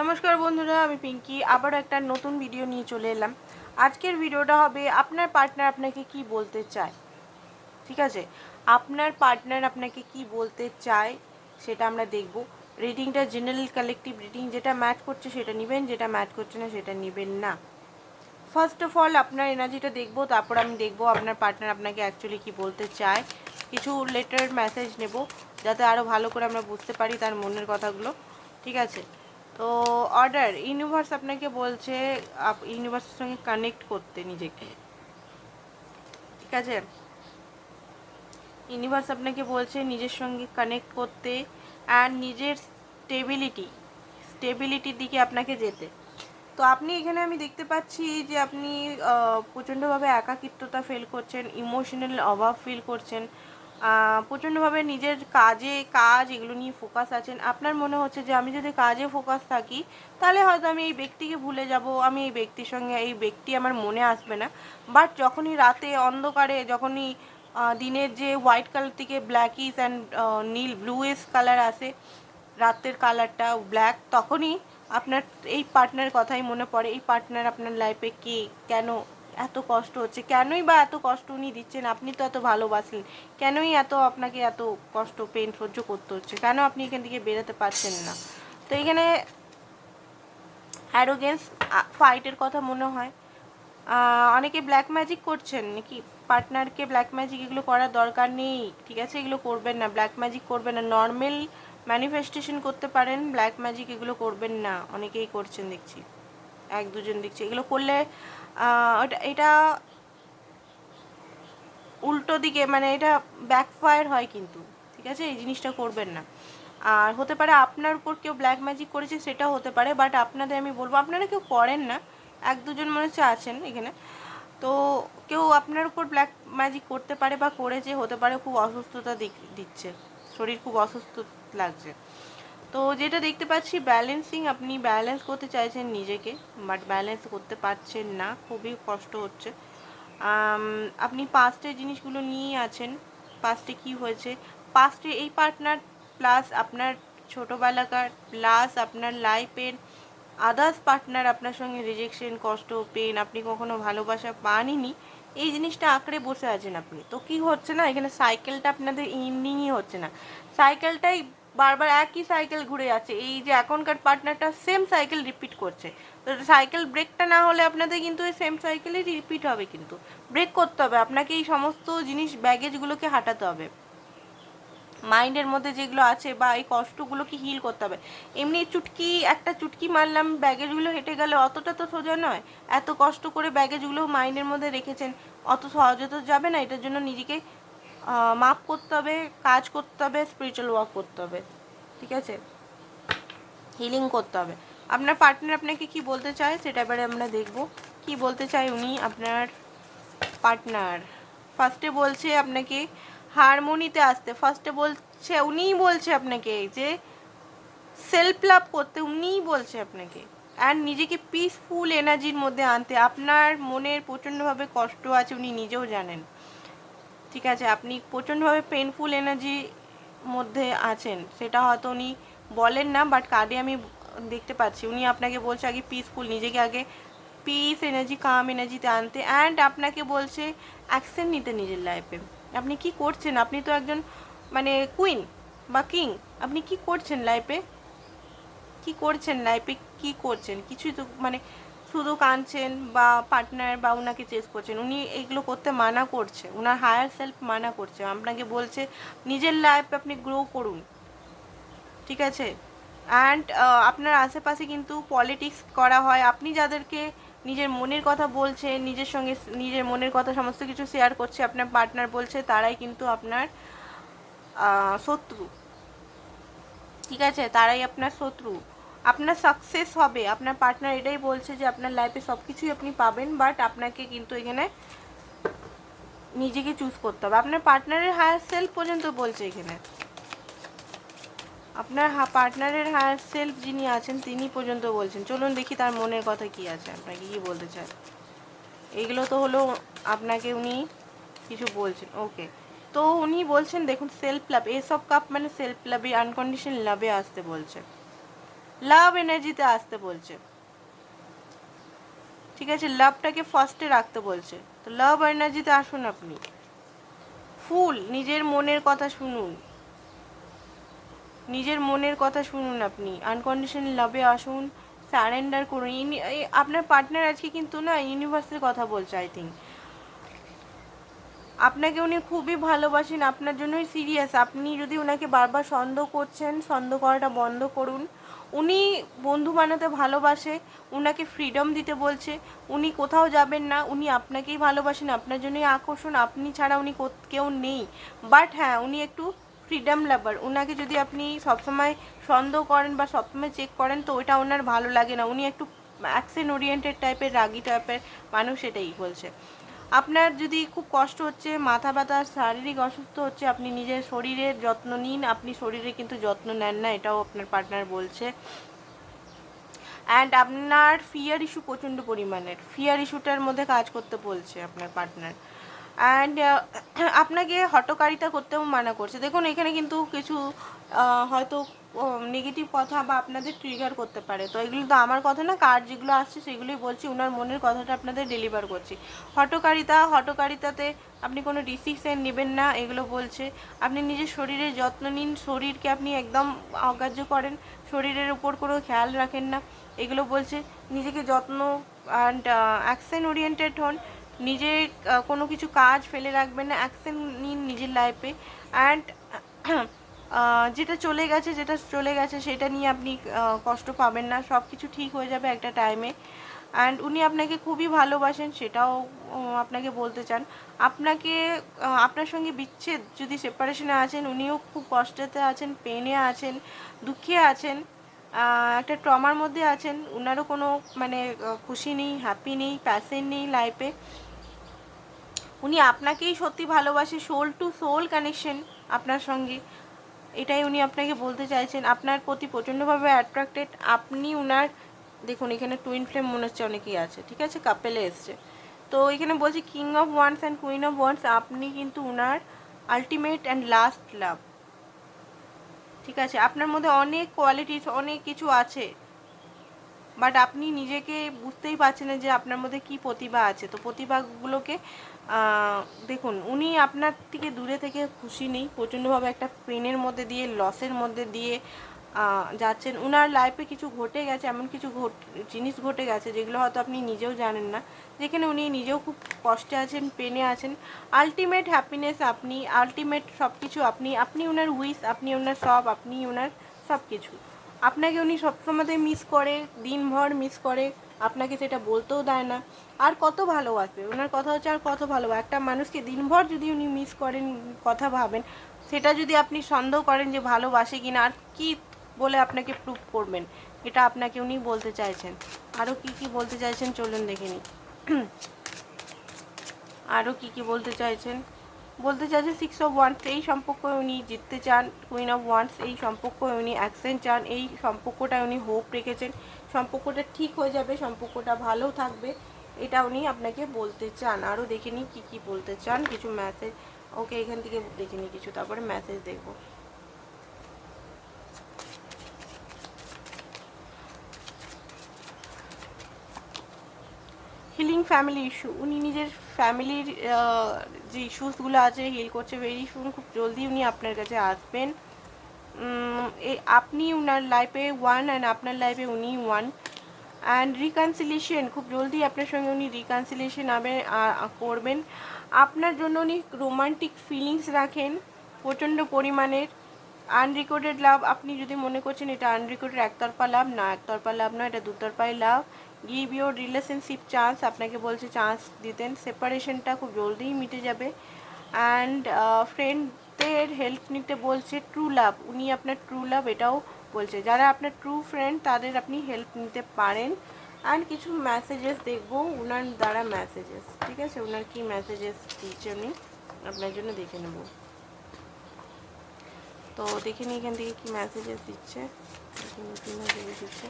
নমস্কার বন্ধুরা, আমি পিঙ্কি। আবারও একটা নতুন ভিডিও নিয়ে চলে এলাম। আজকের ভিডিওটা হবে, আপনার পার্টনার আপনাকে কি বলতে চায়? ঠিক আছে? আপনার পার্টনার আপনাকে কি বলতে চায়, সেটা আমরা দেখব। রিডিংটা জেনারেল কালেকটিভ রিডিং যেটা ম্যাচ করছে সেটা নেবেন, যেটা ম্যাচ করছে না সেটা নেবেন না। ফার্স্ট অফ অল আপনার এনার্জিটা দেখব, তারপর আমি দেখব আপনার পার্টনার আপনাকে অ্যাকচুয়ালি কি বলতে চায়। কিছু লেটার মেসেজ নেব, যাতে আরও ভালো করে আমরা বুঝতে পারি তার মনের কথাগুলো। ঠিক আছে? তো অর্ডার ইউনিভার্স আপনাকে বলছে ইউনিভার্সের সঙ্গে কানেক্ট করতে নিজেকে। ঠিক আছে? ইউনিভার্স আপনাকে বলছে নিজের সঙ্গে কানেক্ট করতে আর নিজের স্টেবিলিটি স্টেবিলিটির দিকে আপনাকে যেতে। তো আপনি এখানে আমি দেখতে পাচ্ছি যে আপনি প্রচণ্ডভাবে একাকিত্বতা ফিল করছেন ইমোশনাল অভাব ফিল করছেন। প্রচণ্ডভাবে নিজের কাজে, কাজ এগুলো নিয়ে ফোকাস আছেন। আপনার মনে হচ্ছে যে আমি যদি কাজে ফোকাস থাকি, তাহলে হয়তো আমি এই ব্যক্তিকে ভুলে যাব, আমি এই ব্যক্তির সঙ্গে, এই ব্যক্তি আমার মনে আসবে না। বাট যখনই রাতে অন্ধকারে, যখনই দিনের যে হোয়াইট কালার থেকে ব্ল্যাকিস অ্যান্ড নীল ব্লুইস কালার আসে, রাতের কালারটা ব্ল্যাক তখনই আপনার, এই পার্টনার কথাই মনে পড়ে, এই পার্টনার আপনার লাইফে কে, কেন এত কষ্ট হচ্ছে? কেনই বা এত কষ্ট উনি দিচ্ছেন? আপনি তো এত ভালোবাসলেন। কেনই এত আপনাকে এত কষ্ট পেন সহ্য করতে হচ্ছে? কেন আপনি এখান থেকে বেরোতে পারছেন না? তো এখানে অ্যারোগেন্স ফাইটের কথা মনে হয়। অনেকে ব্ল্যাক ম্যাজিক করছেন, নাকি পার্টনারকে ব্ল্যাক ম্যাজিক এগুলো করার দরকার নেই? ঠিক আছে, এগুলো করবেন না। ব্ল্যাক ম্যাজিক করবেন না। নর্মাল ম্যানিফেস্টেশন করতে পারেন ব্ল্যাক ম্যাজিক এগুলো করবেন না। অনেকেই করছেন, দেখছি। এক দুজন দেখছি। এগুলো করলে এটা উল্টো দিকে মানে এটা ব্যাকফায়ার হয় কিন্তু, ঠিক আছে? এই জিনিসটা করবেন না। আর হতে পারে আপনার উপর কেউ ব্ল্যাক ম্যাজিক করেছে সেটা হতে পারে বাট আপনাদের আমি বলব, আপনারা কেউ করেন না। এক দুজন মনে হচ্ছে আছেন এখানে। তো কেউ আপনার উপর ব্ল্যাক ম্যাজিক করতে পারে বা করেছে, হতে পারে খুব অসুস্থতা দিচ্ছে। শরীর খুব অসুস্থ লাগছে। তো যেটা দেখতে পাচ্ছি ব্যালেন্সিং আপনি ব্যালেন্স করতে চাইছেন নিজেকে বাট ব্যালেন্স করতে পারছেন না, খুবই কষ্ট হচ্ছে। আপনি পাস্টের জিনিসগুলো নিয়েই আছেন পাস্টে কি হয়েছে? পাস্টে এই পার্টনার প্লাস আপনার ছোটোবেলাকার প্লাস আপনার লাইফের আদার্স পার্টনার আপনার সঙ্গে রিজেকশন কষ্ট পেন আপনি কখনো ভালোবাসা পানইনি এই জিনিসটা আঁকড়ে বসে আছেন আপনি। তো কি হচ্ছে না, এখানে সাইকেলটা আপনাদের ইভিনিংই হচ্ছে না। সাইকেলটাই বারবার একই সাইকেল ঘুরে যাচ্ছে। এই যে এখনকার পার্টনারটা সেম সাইকেল রিপিট করছে। তো সাইকেল ব্রেকটা না হলে আপনাদের কিন্তু এই সেম সাইকেলই রিপিট হবে কিন্তু। ব্রেক করতে হবে। আপনাকে এই সমস্ত জিনিস ব্যাগেজগুলোকে হাঁটাতে হবে। মাইন্ডের মধ্যে যেগুলো আছে বা এই কষ্টগুলোকে হিল করতে হবে। এমনি চুটকি, একটা চুটকি মারলাম ব্যাগেজগুলো হেঁটে গেলে, অতটা তো সোজা নয়। এত কষ্ট করে ব্যাগেজগুলো মাইন্ডের মধ্যে রেখেছেন, অত সহজে তো যাবে না। এটার জন্য নিজেকে মাপ করতে হবে, কাজ করতে হবে স্পিরিচুয়াল ওয়ার্ক করতে হবে, ঠিক আছে? হিলিং করতে হবে। আপনার পার্টনার আপনাকে কি বলতে চায় সেটা এবারে আমরা দেখব। কি বলতে চায় উনি? আপনার পার্টনার ফার্স্টে বলছে আপনাকে হারমোনিতে আসতে। ফার্স্টে বলছে, উনিই বলছে আপনাকে যে সেলফ লাভ করতে, উনিই বলছে আপনাকে। আর নিজেকে পিসফুল এনার্জির মধ্যে আনতে। আপনার মনের প্রচণ্ডভাবে কষ্ট আছে, উনি নিজেও জানেন। ঠিক আছে, আপনি প্রচণ্ডভাবে পেনফুল এনার্জি মধ্যে আছেন। সেটা হয়তো উনি বলেন না বাট কার্ডে আমি দেখতে পাচ্ছি। উনি আপনাকে বলছে আগে পিসফুল নিজেকে আগে পিস এনার্জি কাম এনার্জিতে আনতে। অ্যান্ড আপনাকে বলছে অ্যাকশন নিতে নিজের লাইফে আপনি কি করছেন? আপনি তো একজন মানে কুইন বা কিং আপনি কি করছেন লাইফে কি করছেন লাইফে কি করছেন? কিছুই তো মানে শুধু কাঁদছেন বা পার্টনার বা ওনাকে চেস করছেন, উনি এগুলো করতে মানা করছে ওনার হায়ার সেলফ মানা করছে, আপনাকে বলছে, নিজের লাইফ আপনি গ্রো করুন। ঠিক আছে? অ্যান্ড আপনার আশেপাশে কিন্তু পলিটিক্স করা হয়। আপনি যাদেরকে নিজের মনের কথা বলছে নিজের সঙ্গে নিজের মনের কথা সমস্ত কিছু শেয়ার করছে, আপনার পার্টনার বলছে, তারাই কিন্তু আপনার শত্রু। ঠিক আছে? তারাই আপনার শত্রু। আপনার সাকসেস হবে, আপনার পার্টনার এটাই বলছে যে আপনার লাইফে সব কিছুই আপনি পাবেন বাট আপনাকে কিন্তু এখানে নিজেকে চুজ করতে হবে। আপনার পার্টনারের হায়ার সেলফ পর্যন্ত বলছে এখানে। আপনার পার্টনারের হায়ার সেলফ যিনি আছেন, তিনি পর্যন্ত বলছেন। চলুন দেখি তার মনের কথা কি আছে, আপনাকে কি বলতে চায়। এগুলো তো হলো আপনাকে উনি কিছু বলছেন ওকে তো উনি বলছেন, দেখুন সেলফ লাভ এসব কাপ মানে সেলফ লাভে আনকন্ডিশন লাভে আসতে বলছে। লাভ এনার্জিতে আসতে বলছে। ঠিক আছে লাভটাকে ফার্স্টে রাখতে বলছে। তো লাভ এনার্জিতে আসুন আপনি। ফুল, নিজের মনের কথা শুনুন। নিজের মনের কথা শুনুন আপনি। আনকন্ডিশনাল লাভে আসুন সারেন্ডার করুন। আপনার পার্টনার আজকে কিন্তু না ইউনিভার্সের কথা বলছে আই থিঙ্ক আপনাকে উনি খুবই ভালোবাসেন, আপনার জন্যই সিরিয়াস আপনি যদি ওনাকে বারবার সন্দেহ করছেন, সন্দেহ করাটা বন্ধ করুন। উনি বন্ধু বানাতে ভালোবাসে, উনাকে ফ্রিডম দিতে বলছে, উনি কোথাও যাবেন না, উনি আপনাকেই ভালোবাসেন, আপনার জন্যই আকর্ষণ, আপনি ছাড়া উনি কেউ নেই। বাট হ্যাঁ উনি একটু ফ্রিডম লাভার ওনাকে যদি আপনি সবসময় সন্দেহ করেন বা সবসময় চেক করেন, তো ওইটা ওনার ভালো লাগে না। উনি একটু অ্যাকশন ওরিয়েন্টেড টাইপের রাগি টাইপের মানুষ, এটাই বলছে। আপনার যদি খুব কষ্ট হচ্ছে, মাথা ব্যথা, শারীরিক অসুস্থ হচ্ছে, আপনি নিজের শরীরের যত্ন নিন, আপনি শরীরে কিন্তু যত্ন নেন না, এটাও আপনার পার্টনার বলছে। অ্যান্ড আপনার ফিয়ার ইস্যু প্রচণ্ড পরিমাণের ফিয়ার ইস্যুটার মধ্যে কাজ করতে বলছে আপনার পার্টনার অ্যান্ড আপনাকে হটকারিতা করতেও মানা করছে। দেখুন, এখানে কিন্তু কিছু হয়তো নেগেটিভ কথা বা আপনাদের ট্রিগার করতে পারে। তো এগুলো তো আমার কথা না কার যেগুলো আসছে সেগুলোই বলছি ওনার মনের কথাটা আপনাদের ডেলিভার করছি। হটকারিতা হটকারিতাতে আপনি কোনো ডিসিশন নেবেন না এগুলো বলছে। আপনি নিজের শরীরের যত্ন নিন শরীরকে আপনি একদম অগ্রাহ্য করেন শরীরের উপর কোনো খেয়াল রাখেন না এগুলো বলছে। নিজেকে যত্ন অ্যান্ড অ্যাকশন ওরিয়েন্টেড হন আহ, কোনো কিছু কাজ ফেলে রাখবেন না অ্যাকশন নিন নিজের লাইফে অ্যান্ড যেটা চলে গেছে, যেটা চলে গেছে, সেটা নিয়ে আপনি কষ্ট পাবেন না। সব কিছু ঠিক হয়ে যাবে একটা টাইমে অ্যান্ড উনি আপনাকে খুবই ভালোবাসেন, সেটাও আপনাকে বলতে চান। আপনাকে আপনার সঙ্গে বিচ্ছেদ যদি সেপারেশনে আছেন, উনিও খুব কষ্টতে আছেন পেনে আছেন, দুঃখে আছেন একটা ট্রমার মধ্যে আছেন ওনারও কোনো মানে খুশি নেই হ্যাপি নেই প্যাসেন নেই লাইফে উনি আপনাকেই সত্যি ভালোবাসে সোল টু সোল কানেকশন আপনার সঙ্গে। এটাই উনি আপনাকে বলতে চাইছেন। আপনার প্রতি প্রচণ্ডভাবে অ্যাট্রাক্টেড আপনি উনার, দেখুন এখানে টুইন ফ্লেম মনে হচ্ছে অনেকেই আছে, ঠিক আছে? কাপেলে এসছে। তো এখানে বলছি king of wands and queen of wands আপনি কিন্তু উনার আলটিমেট অ্যান্ড লাস্ট লাভ ঠিক আছে? আপনার মধ্যে অনেক কোয়ালিটিস অনেক কিছু আছে। বাট আপনি নিজেকে বুঝতেই পারছেন না যে আপনার মধ্যে কি প্রতিভা আছে। তো প্রতিভাগুলোকে দেখুন, উনি আপনার থেকে দূরে থেকে খুশি নেই। প্রচণ্ডভাবে একটা পেনের মধ্যে দিয়ে লসের মধ্যে দিয়ে যাচ্ছেন। উনার লাইফে কিছু ঘটে গেছে, এমন কিছু ঘট, জিনিস ঘটে গেছে যেগুলো হয়তো আপনি নিজেও জানেন না, যেখানে উনি নিজেও খুব কষ্টে আছেন পেনে আছেন। আলটিমেট হ্যাপিনেস আপনি আলটিমেট সব কিছু আপনি আপনি ওনার উইস আপনি ওনার সব, আপনি ওনার সব কিছু আপনাকে উনি সবসময় মিস করে, দিনভর মিস করে আপনাকে সেটা বলতেও দেয় না। আর কত ভালোবাসবে ওনার কথা হচ্ছে আর কত ভালো? একটা মানুষকে দিনভর যদি উনি মিস করেন, কথা ভাবেন, সেটা যদি আপনি সন্দেহ করেন যে ভালোবাসে কিনা, আর কি বলে আপনাকে প্রুভ করবেন? এটা আপনাকে উনি বলতে চাইছেন। আরও কি কি বলতে চাইছেন চলুন দেখে নিই। আরও কি কি বলতে চাইছেন? বলতে চাইছেন সিক্স অফ ওয়ান্স এই সম্পর্ক উনি জিততে চান কুইন অফ ওয়ান্স এই সম্পর্ক উনি অ্যাকসেন্ট চান, এই সম্পর্কটা উনি হোপ রেখেছেন। সম্পর্কটা ঠিক হয়ে যাবে, সম্পর্কটা ভালো থাকবে এটা উনি আপনাকে বলতে চান। আরও দেখে নিই কী কী বলতে চান, কিছু মেসেজ ওকে এখান থেকে দেখে নিই কিছু, তারপরে মেসেজ দেখব। হিলিং ফ্যামিলি ইস্যু উনি নিজের ফ্যামিলির যে ইস্যুসগুলো আছে হিল করছে ভেরি খুব জলদি উনি আপনার কাছে আসবেন। আপনি উনার লাইফে ওয়ান অ্যান্ড আপনার লাইফে উনি ওয়ান অ্যান্ড রিকনসিলিয়েশন খুব জলদি আপনার সঙ্গে উনি রিকনসিলিয়েশন আবে করবেন। আপনার জন্য উনি রোমান্টিক ফিলিংস রাখেন, প্রচণ্ড পরিমাণের। আনরিকর্ডেড লাভ আপনি যদি মনে করছেন এটা আনরিকর্ডেড একতরফা লাভ না একতরফা লাভ না এটা দুতরফাই love give your relationship chance আপনাকে বলছে চান্স দিতেন। সেপারেশনটা খুব জলদিই মিটে যাবে। অ্যান্ড ফ্রেন্ডদের হেল্প নিতে বলছে ট্রু লাভ উনি আপনার ট্রু লাভ এটাও বলছে। যারা আপনার ট্রু ফ্রেন্ড তাদের আপনি হেল্প নিতে পারেন। অ্যান্ড কিছু মেসেজেস দেখব ওনার দ্বারা মেসেজেস ঠিক আছে? ওনার কি মেসেজেস দিচ্ছে উনি? আপনার জন্য দেখে নেব। তো দেখে নিই এখান থেকে কি মেসেজেস দিচ্ছে। দিচ্ছে।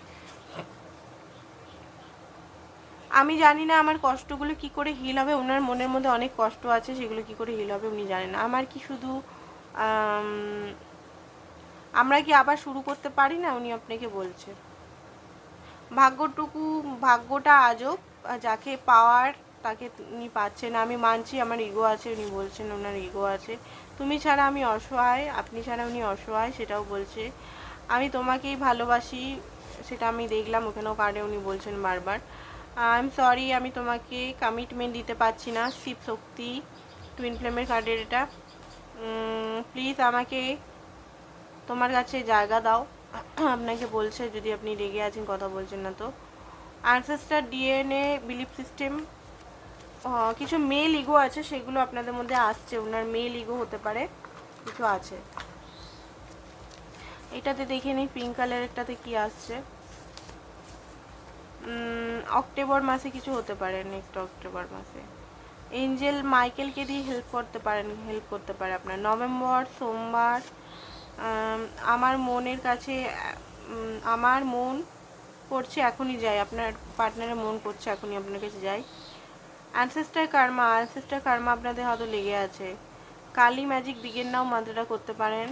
আমি জানি না আমার কষ্টগুলো কি করে হিল হবে। ওনার মনের মধ্যে অনেক কষ্ট আছে সেগুলো কি করে হিল হবে উনি জানেন আমার কি শুধু আম, আমরা কি আবার শুরু করতে পারি না? উনি আপনাকে বলছে। ভাগ্যটুকু, ভাগ্যটা আজব যাকে পাওয়ার তাকে উনি পাচ্ছেন। আমি মানছি, আমার ইগো আছে, উনি বলছেন ওনার ইগো আছে। তুমি ছাড়া আমি অসহায়, আপনি ছাড়া উনি অসহায়, সেটাও বলছে। আমি তোমাকেই ভালোবাসি, সেটা আমি দেখলাম, ওখানেও কার্ডে উনি বলছেন বারবার। আই এম সরি আমি তোমাকে কমিটমেন্ট দিতে পারছি না, শিব শক্তি টুইন ফ্লেমের কার্ডের এটা। প্লিজ আমাকে তোমার কাছে জায়গা দাও। আপনাকে বলছে যদি আপনি রেগে আছেন, কথা বলছেন না তো। আনসেস্টার ডিএনএ বিলিফ সিস্টেম কিছু মেল ইগো আছে, সেগুলো আপনাদের মধ্যে আসছে। ওনার মেল ইগো হতে পারে, কিছু আছে। এটাতে দেখে নিই পিঙ্ক কালার কালারেরটাতে কি আসছে। অক্টোবর মাসে কিছু হতে পারে নেক্সট অক্টোবর মাসে। এঞ্জেল মাইকেলকে দিয়ে হেল্প করতে পারেন হেল্প করতে পারে আপনার। নভেম্বর সোমবার আম, আমার মনের কাছে আমার মন করছে এখনই যাই। আপনার পার্টনারের মন করছে এখনই আপনার কাছে যাই। অ্যানসেস্টার কার্মা অ্যানসেস্টার কার্মা আপনাদের হয়তো লেগে আছে। কালি ম্যাজিক বিগের নাও মাত্রাটা করতে পারেন।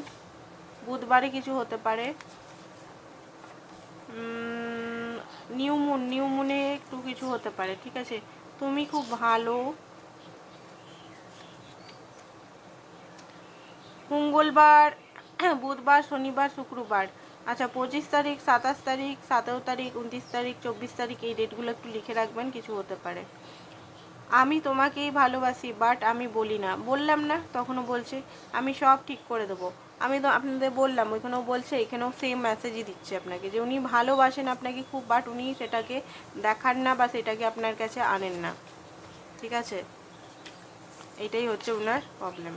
বুধবারে কিছু হতে পারে। নিউ মুন নিউ মুনে একটু কিছু হতে পারে ঠিক আছে? তুমি খুব ভালো। মঙ্গলবার, বুধবার, শনিবার, শুক্রবার। আচ্ছা পঁচিশ তারিখ, সাতাশ তারিখ, সতেরো তারিখ উনত্রিশ তারিখ, চব্বিশ তারিখ এই ডেটগুলো একটু লিখে রাখবেন, কিছু হতে পারে। আমি তোমাকেই ভালোবাসি, বাট আমি বলি না। বললাম না, তখনও বলছে, আমি সব ঠিক করে দেবো। আমি তো আপনাদের বললাম, ওইখানেও বলছে, এখানেও সেম মেসেজই দিচ্ছে আপনাকে, যে উনি ভালোবাসেন আপনাকে খুব, বাট উনি সেটাকে দেখান না বা সেটাকে আপনার কাছে আনেন না। ঠিক আছে? এটাই হচ্ছে ওনার প্রবলেম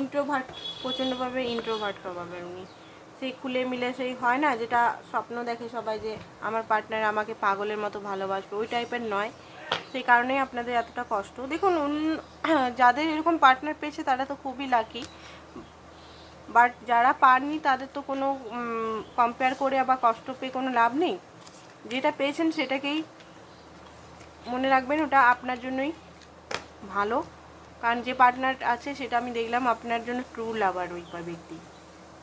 ইন্ট্রোভার্ট প্রচণ্ডভাবে ইন্ট্রোভার্ট স্বভাবের উনি। সেই খুলে মিলে সেই হয় না, যেটা স্বপ্ন দেখে সবাই যে আমার পার্টনার আমাকে পাগলের মতো ভালোবাসবে, ওই টাইপের নয়। সেই কারণেই আপনাদের এতটা কষ্ট। দেখুন যাদের এরকম পার্টনার পেয়েছে তারা তো খুবই লাকি বাট যারা পাননি তাদের তো কোনো কম্পেয়ার করে আবার কষ্ট পেয়ে কোনো লাভ নেই। যেটা পেয়েছেন সেটাকেই মনে রাখবেন, ওটা আপনার জন্যই ভালো। কারণ যে পার্টনার আছে সেটা আমি দেখলাম আপনার জন্য ট্রু লাভার ওই ব্যক্তি।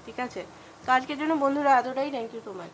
ঠিক আছে? তো আজকের জন্য বন্ধুরা এতটাই। Thank you so much